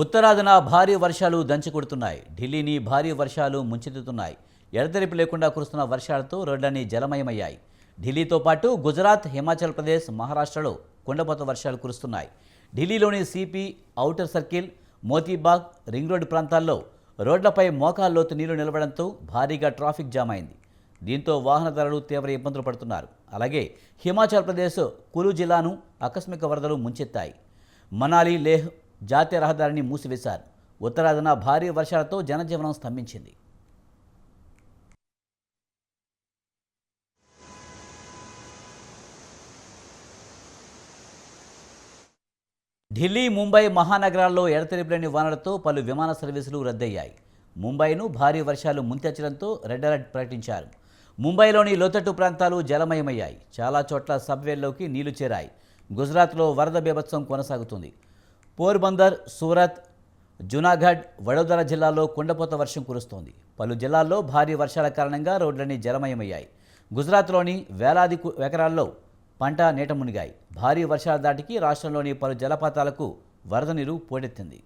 ఉత్తరాదిన భారీ వర్షాలు దంచికొడుతున్నాయి ఢిల్లీని భారీ వర్షాలు ముంచెత్తుతున్నాయి. ఎడతెరిపి లేకుండా కురుస్తున్న వర్షాలతో రోడ్లన్నీ జలమయమయ్యాయి. ఢిల్లీతో పాటు గుజరాత్ హిమాచల్ ప్రదేశ్ మహారాష్ట్రలో కుండపోత వర్షాలు కురుస్తున్నాయి. ఢిల్లీలోని CP outer circle Moti Bagh ring road ప్రాంతాల్లో రోడ్లపై మోకాల్లోతు నీళ్ళు నిలవడంతో భారీగా ట్రాఫిక్ జామ్ అయింది దీంతో వాహనదారులు తీవ్ర ఇబ్బందులు పడుతున్నారు. అలాగే హిమాచల్ ప్రదేశ్ కులు జిల్లాను ఆకస్మిక వరదలు ముంచెత్తాయి. మనాలి లేహ్ జాతీయ రహదారిని మూసివేశారు. ఉత్తరాదిన భారీ వర్షాలతో జనజీవనం స్తంభించింది. ఢిల్లీ ముంబై మహానగరాల్లో ఎడతెరిపిలేని వానలతో పలు విమాన సర్వీసులు రద్దయ్యాయి. ముంబైను భారీ వర్షాలు ముంతెచ్చడంతో రెడ్ అలర్ట్ ప్రకటించారు. ముంబైలోని లోతట్టు ప్రాంతాలు జలమయమయ్యాయి. చాలా చోట్ల సబ్వేల్లోకి నీళ్ళు చేరాయి. గుజరాత్లో వరద బీభత్సం కొనసాగుతుంది. పోర్బందర్ సూరత్ జునాగఢ్ వడోదర జిల్లాల్లో కుండపోత వర్షం కురుస్తోంది. పలు జిల్లాల్లో భారీ వర్షాల కారణంగా రోడ్లన్నీ జలమయమయ్యాయి. గుజరాత్లోని వేలాది కు- ఎకరాల్లో పంట నీట మునిగాయి. భారీ వర్షాల దాటికి రాష్ట్రంలోని పలు జలపాతాలకు వరద నీరు పోటెత్తింది.